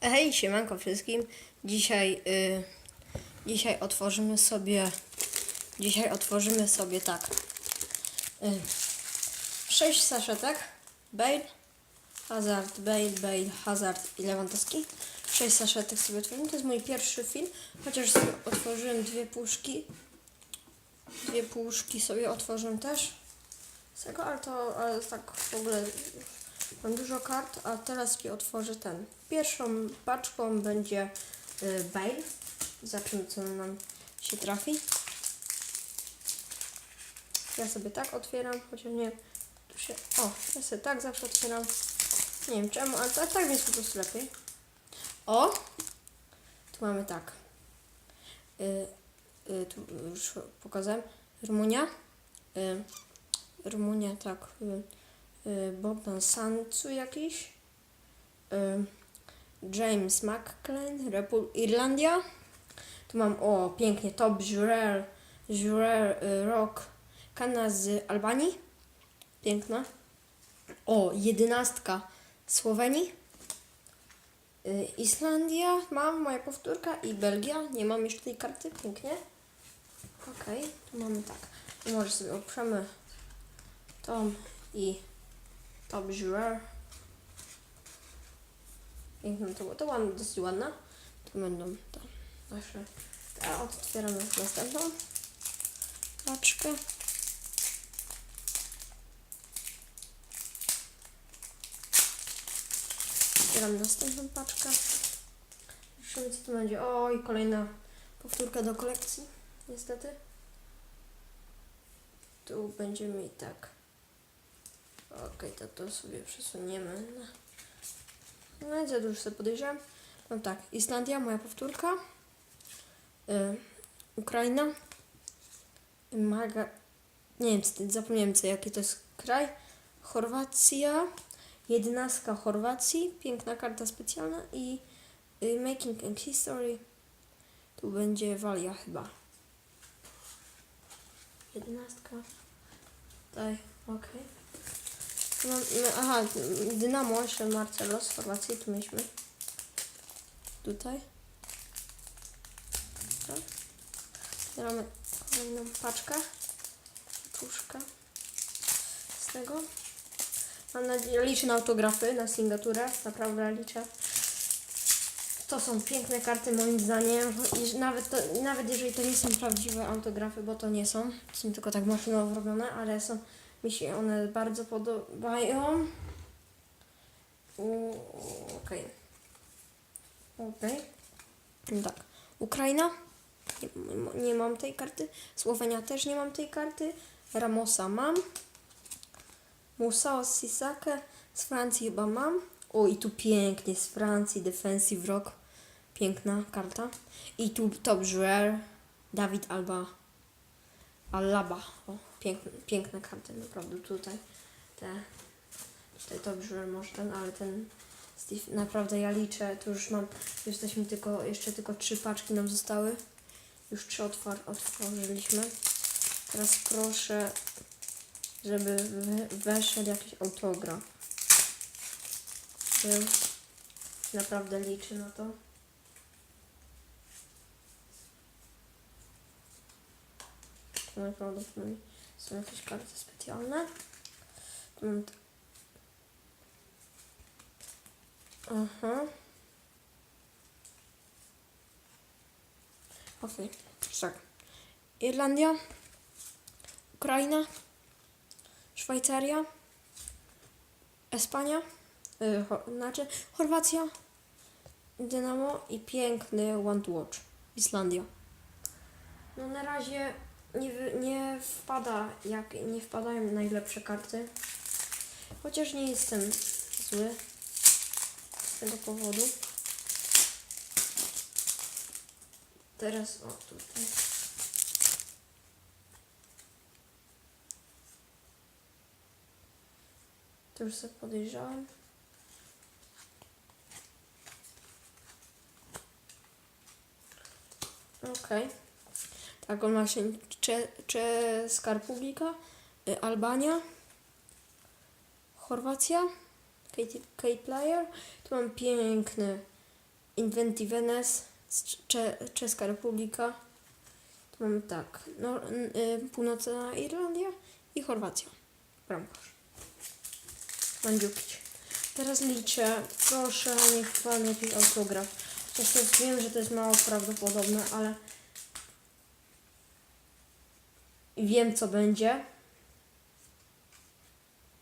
Hej, siemanko wszystkim. Dzisiaj, y, dzisiaj otworzymy sobie, dzisiaj otworzymy sobie tak, y, sześć saszetek, Bale, Hazard, Bale, Bale, Hazard i Lewandowski. Sześć saszetek sobie otworzymy. To jest mój pierwszy film, chociaż sobie otworzyłem dwie puszki. Dwie puszki sobie otworzyłem też. Z tego, ale to, ale tak w ogóle Mam dużo kart, a teraz sobie otworzę ten. Pierwszą paczką będzie y, Bale. Zobaczymy, co nam się trafi. Ja sobie tak otwieram, chociaż nie tu się. O, ja sobie tak zawsze otwieram. Nie wiem czemu, ale tak, tak jest po prostu lepiej. O! Tu mamy tak. Y, y, tu już pokazałem. Rumunia. Y, Rumunia, tak. Y, y, Bogdan Sancu jakiś, y, James McClain, Repul Irlandia. Tu mam, o, pięknie, Top Jurel, Jurel y, Rock, Kana z Albanii. Piękna. O, jedenastka Słowenii. Islandia, mam, moja powtórka i Belgia. Nie mam jeszcze tej karty, pięknie. Okej, tu mamy tak. Może sobie oprzemy tą i Juror. Piękna to było. To dosyć ładna. To będą to nasze. A otwieramy następną paczkę. Otwieram następną paczkę. Zobaczymy co tu będzie. O i kolejna powtórka do kolekcji. Niestety. Tu będziemy i tak. Okej, to to sobie przesuniemy. No i za dużo sobie podejrzewam. No tak, Islandia, moja powtórka. Y, Ukraina. Maga... Nie wiem, zapomniałem co, jaki to jest kraj. Chorwacja. Jedenastka Chorwacji. Piękna karta specjalna. I y, Making and History. Tu będzie Walia chyba. Jedenastka. Tutaj, okej. No, no, aha, Dynamo, jeszcze Marcelo z Chorwacji, tu mieliśmy. Tutaj. Tak. Zbieramy kolejną paczkę. Puszka. Z tego. Mam nadzieję, liczę na autografy, na singlaturę. Naprawdę liczę. To są piękne karty moim zdaniem. Nawet, to, nawet jeżeli to nie są prawdziwe autografy, bo to nie są. Są tylko tak maszynowo robione, ale są mi się one bardzo podobają. Okej. Okej. No Tak. Ukraina. Nie, nie mam tej karty. Słowenia też nie mam tej karty. Ramosa mam. Musao Sisake z Francji chyba mam. O i tu pięknie z Francji Defensive Rock. Piękna karta. I tu Top Joueur. Dawid Alba. Alaba. O, piękne, piękne karty, naprawdę tutaj. Te, tutaj to brzmi może ten, ale ten Steve, naprawdę ja liczę, tu już mam, jesteśmy tylko, jeszcze tylko trzy paczki nam zostały. Już trzy otwar, otworzyliśmy. Teraz proszę, żeby we- weszedł jakiś autograf. Był. Naprawdę liczę na to. Najprawdopodobniej są jakieś karty specjalne. T- Aha. Okej, tak. Irlandia, Ukraina, Szwajcaria, Espania, y, cho, znaczy Chorwacja, Dynamo i piękny One to Watch, Islandia. No na razie nie, nie wpada, jak nie wpadają najlepsze karty. Chociaż nie jestem zły z tego powodu. Teraz o tutaj. To już sobie podejrzałem. Okej. Tak, on ma się Cze- Czeska Republika, y, Albania, Chorwacja, K-Player. Tu mam piękny Inventivenes, Cze- Czeska Republika. Tu mamy tak, no, y, Północna Irlandia i Chorwacja. Bramkarz. Mandziukić. Teraz liczę, proszę, niech pan jakiś autograf. Zresztą wiem, że to jest mało prawdopodobne, ale wiem co będzie.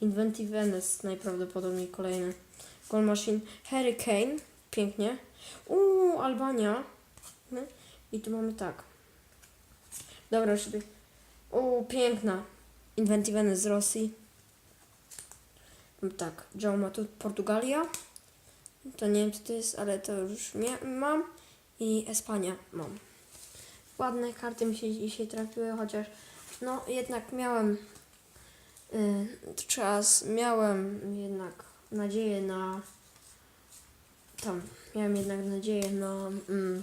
Inventive Venice najprawdopodobniej kolejny. Goal Machine. Hurricane. Pięknie. Uuu, Albania. No. I tu mamy tak. Dobra, już sobie. Uuu, piękna. Venice z Rosji. Tak, Joe ma tu Portugalia. To nie wiem co to jest, ale to już mam. I Espania mam. Ładne karty mi się dzisiaj trafiły, chociaż no jednak miałem y, czas, miałem jednak nadzieję na tam, miałem jednak nadzieję na mm,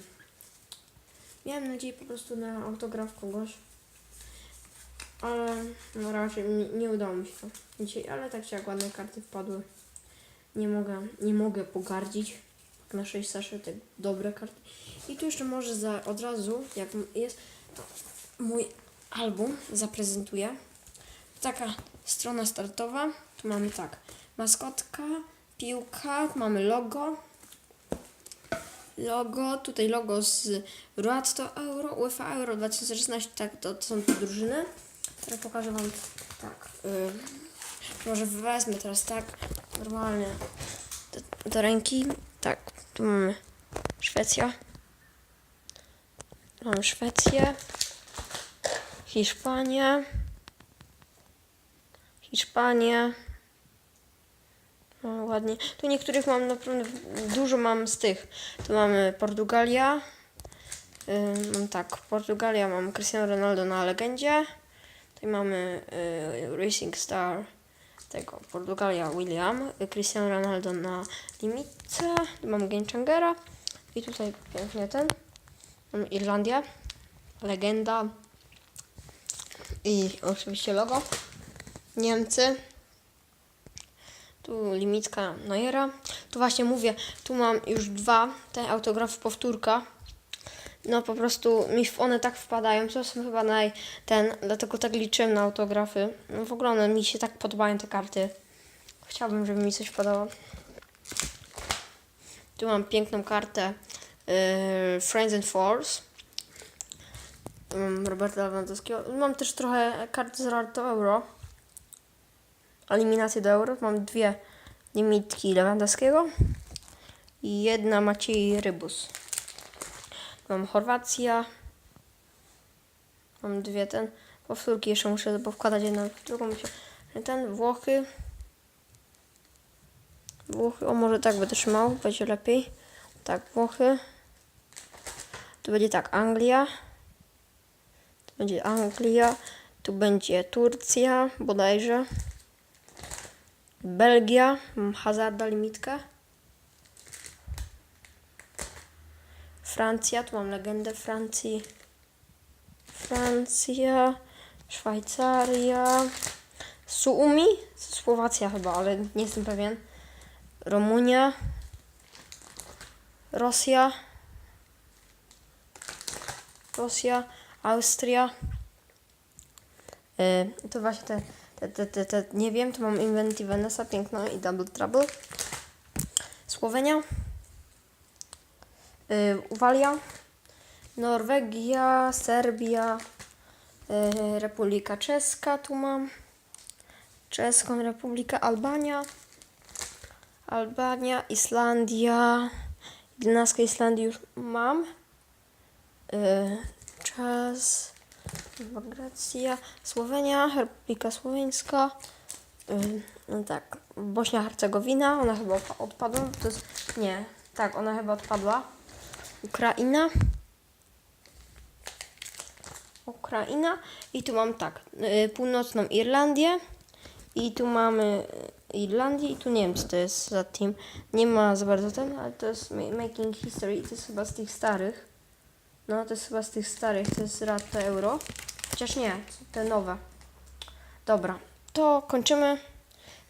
miałem nadzieję po prostu na autograf kogoś, ale no raczej nie, udało mi się to dzisiaj, ale tak czy jak ładne karty wpadły, nie mogę, nie mogę pogardzić na 6 saszetek dobre karty. I tu jeszcze może za, od razu, jak jest mój album zaprezentuję. Taka strona startowa. Tu mamy tak, maskotka, piłka, mamy logo. Logo, tutaj logo z Ruatto Euro, UEFA Euro 2016, tak, to, to są te drużyny. Teraz pokażę Wam tak. Y, może wezmę teraz tak, normalnie do, do ręki. Tak, tu mamy Szwecja. Mamy Szwecję. Hiszpanię. Hiszpanię. No, ładnie. Tu niektórych mam naprawdę dużo mam z tych. Tu mamy Portugalia. Yy, mam tak, Portugalia mam Cristiano Ronaldo na legendzie. Tutaj mamy yy, Racing Star tego Portugalia William, Cristiano Ronaldo na limitce. Tu mamy Game Changera i tutaj pięknie ten. Mamy Irlandię, legenda i oczywiście logo. Niemcy. Tu limitka Neuera. Tu właśnie mówię, tu mam już dwa te autografy powtórka. No po prostu mi one tak wpadają, to są chyba naj ten, dlatego tak liczyłem na autografy. No w ogóle one mi się tak podobają te karty. Chciałbym, żeby mi coś wpadało. Tu mam piękną kartę yy, Friends and Force. Roberta Lewandowskiego. Mam też trochę kart z Rarto Euro. Eliminację do Euro. Mam dwie limitki Lewandowskiego i jedna Maciej Rybus. Mam Chorwacja. Mam dwie ten. Powtórki jeszcze muszę powkładać jedną drugą. Ten Włochy. Włochy. O może tak będę trzymał. Będzie lepiej. Tak, Włochy. Tu będzie tak, Anglia. Będzie Anglia. Tu będzie Turcja bodajże. Belgia. Mam Hazarda limitkę. Francja, tu mam legendę Francji. Francja, Szwajcaria, Suumi, Słowacja chyba, ale nie jestem pewien. Rumunia, Rosja, Rosja, Austria. Yy, to właśnie te, te, te, te, te, nie wiem, tu mam Inventive Vanessa, piękno i Double Trouble. Słowenia. Y, Uwalia, Norwegia, Serbia, y, Republika Czeska tu mam, Czeską Republikę, Albania, Albania, Islandia, 11 Islandii już mam, y, czas, Grecja, Słowenia, Republika Słoweńska, no tak, Bośnia Hercegowina, ona chyba odpa- odpadła, to jest, nie, tak, ona chyba odpadła. Ukraina. Ukraina. I tu mam tak, y, północną Irlandię. I tu mamy y, Irlandię i tu nie wiem co to jest za team. Nie ma za bardzo ten, ale to jest ma- Making History to jest chyba z tych starych. No to jest chyba z tych starych, to jest Rata Euro. Chociaż nie, te nowe. Dobra, to kończymy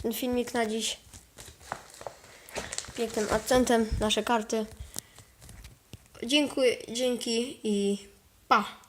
ten filmik na dziś. Pięknym akcentem nasze karty. Dziękuję, dzięki i pa.